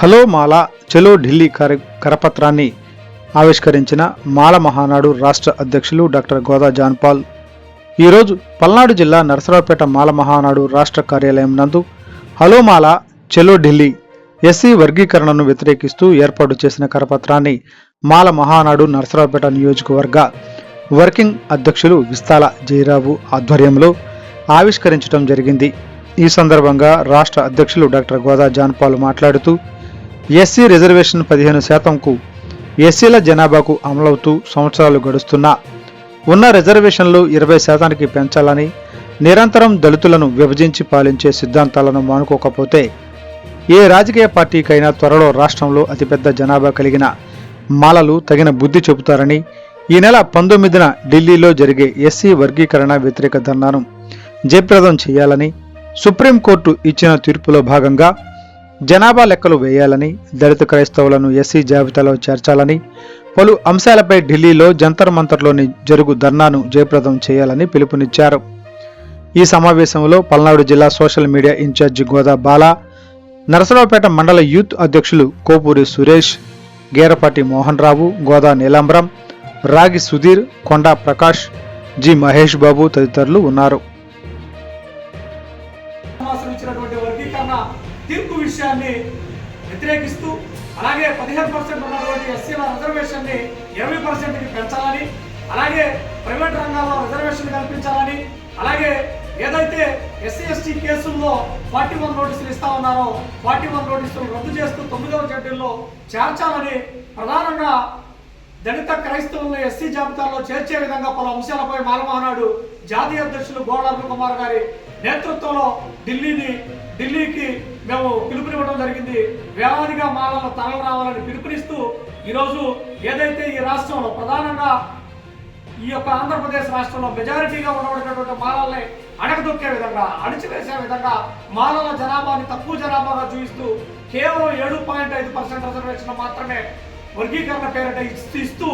Hello మాల చలో ఢిల్లీ కర కరపత్రాన్ని ఆవిష్కరించిన మాల మహానాడు రాష్ట్ర అధ్యక్షులు డాక్టర్ గోదా జాన్పాల్. ఈరోజు పల్నాడు జిల్లా నరసరావుపేట మాల మహానాడు రాష్ట్ర కార్యాలయం నందు హలో మాల చలో ఢిల్లీ ఎస్సీ వర్గీకరణను వ్యతిరేకిస్తూ ఏర్పాటు చేసిన కరపత్రాన్ని మాల మహానాడు నరసరావుపేట నియోజకవర్గ వర్కింగ్ అధ్యక్షులు విస్తాల జయరావు ఆధ్వర్యంలో ఆవిష్కరించడం జరిగింది. ఈ సందర్భంగా రాష్ట్ర అధ్యక్షులు డాక్టర్ గోదా జాన్పాల్ మాట్లాడుతూ ఎస్సీ రిజర్వేషన్ పదిహేను శాతంకు ఎస్సీల జనాభాకు అమలవుతూ సంవత్సరాలు గడుస్తున్నా ఉన్న రిజర్వేషన్లు ఇరవై శాతానికి పెంచాలని నిరంతరం దళితులను విభజించి పాలించే సిద్ధాంతాలను మానుకోకపోతే ఏ రాజకీయ పార్టీకైనా త్వరలో రాష్ట్రంలో అతిపెద్ద జనాభా కలిగిన మాలలు తగిన బుద్ధి చెబుతారని ఈ నెల పంతొమ్మిదిన ఢిల్లీలో జరిగే ఎస్సీ వర్గీకరణ వ్యతిరేక ధర్నాను జయప్రదం చేయాలని సుప్రీంకోర్టు ఇచ్చిన తీర్పులో భాగంగా జనాభా లెక్కలు వేయాలని దళిత క్రైస్తవులను ఎస్సీ జాబితాలో చేర్చాలని పలు అంశాలపై ఢిల్లీలో జంతర్ మంతర్లోని జరుగు ధర్నాను జయప్రదం చేయాలని పిలుపునిచ్చారు. ఈ సమావేశంలో పల్నాడు జిల్లా social media in charge Goda Bala Narasaraopet మండల యూత్ అధ్యక్షులు కోపూరి సురేష్ గేరపాటి మోహన్ రావు గోదా నీలాంబరం రాగి సుధీర్ కొండా ప్రకాష్ జి మహేష్ బాబు తదితరులు ఉన్నారు. తీర్పు విషయాన్ని వ్యతిరేకిస్తూ అలాగే పదిహేను పర్సెంట్ ఉన్నటువంటి ఎస్సీల రిజర్వేషన్ని ఇరవై పర్సెంట్కి పెంచాలని అలాగే ప్రైవేట్ రంగాల్లో రిజర్వేషన్ కల్పించాలని అలాగే ఏదైతే ఎస్సీ ఎస్టీ కేసుల్లో ఫార్టీ వన్ నోటీసులు ఇస్తా ఉన్నారో ఫార్టీ వన్ నోటీసులు రద్దు చేస్తూ తొమ్మిదవ షెడ్యూల్లో చేర్చాలని ప్రధానంగా దళిత క్రైస్తవులను ఎస్సీ జాబితాలో చేర్చే విధంగా పలు అంశాలపై మాలమహనాడు జాతీయ అధ్యక్షులు గోడ కుమార్ గారి నేతృత్వంలో ఢిల్లీని ఢిల్లీకి మేము పిలుపునివ్వడం జరిగింది. వేలాదిగా మాలల తరలి రావాలని పిలుపునిస్తూ ఈరోజు ఏదైతే ఈ రాష్ట్రంలో ప్రధానంగా ఈ యొక్క ఆంధ్రప్రదేశ్ రాష్ట్రంలో మెజారిటీగా ఉండబడినటువంటి మాలల్ని అడగదొక్కే విధంగా అణిచివేసే విధంగా మాలల జనాభాని తక్కువ జనాభాగా చూపిస్తూ కేవలం ఏడు పాయింట్ ఐదు పర్సెంట్ రిజర్వేషన్ మాత్రమే వర్గీకరణ పేరిట ఇస్తూ ఇస్తూ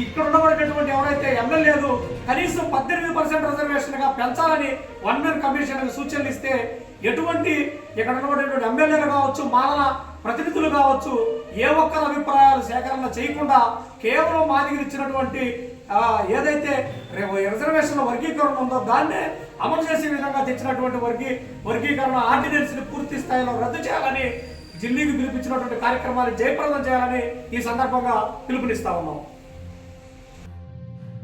ఇక్కడ ఉండబడినటువంటి ఎవరైతే ఎమ్మెల్యేలు కనీసం పద్దెనిమిది పర్సెంట్ రిజర్వేషన్గా పెంచాలని వన్ మెన్ కమిషన్ సూచనలు ఇస్తే ఎటువంటి ఇక్కడ ఉన్నటువంటి ఎమ్మెల్యేలు కావచ్చు మాలల ప్రతినిధులు కావచ్చు ఏ ఒక్కరి అభిప్రాయాలు సేకరణ చేయకుండా కేవలం మా దగ్గర ఇచ్చినటువంటి ఏదైతే రిజర్వేషన్ రిజర్వేషన్ల వర్గీకరణ ఉందో దాన్నే అమలు చేసే విధంగా తెచ్చినటువంటి వర్గీ వర్గీకరణ ఆర్డినెన్స్ని పూర్తి స్థాయిలో రద్దు చేయాలని ఢిల్లీకి పిలిపించినటువంటి కార్యక్రమాన్ని జయప్రదం చేయాలని ఈ సందర్భంగా పిలుపునిస్తా ఉన్నాం.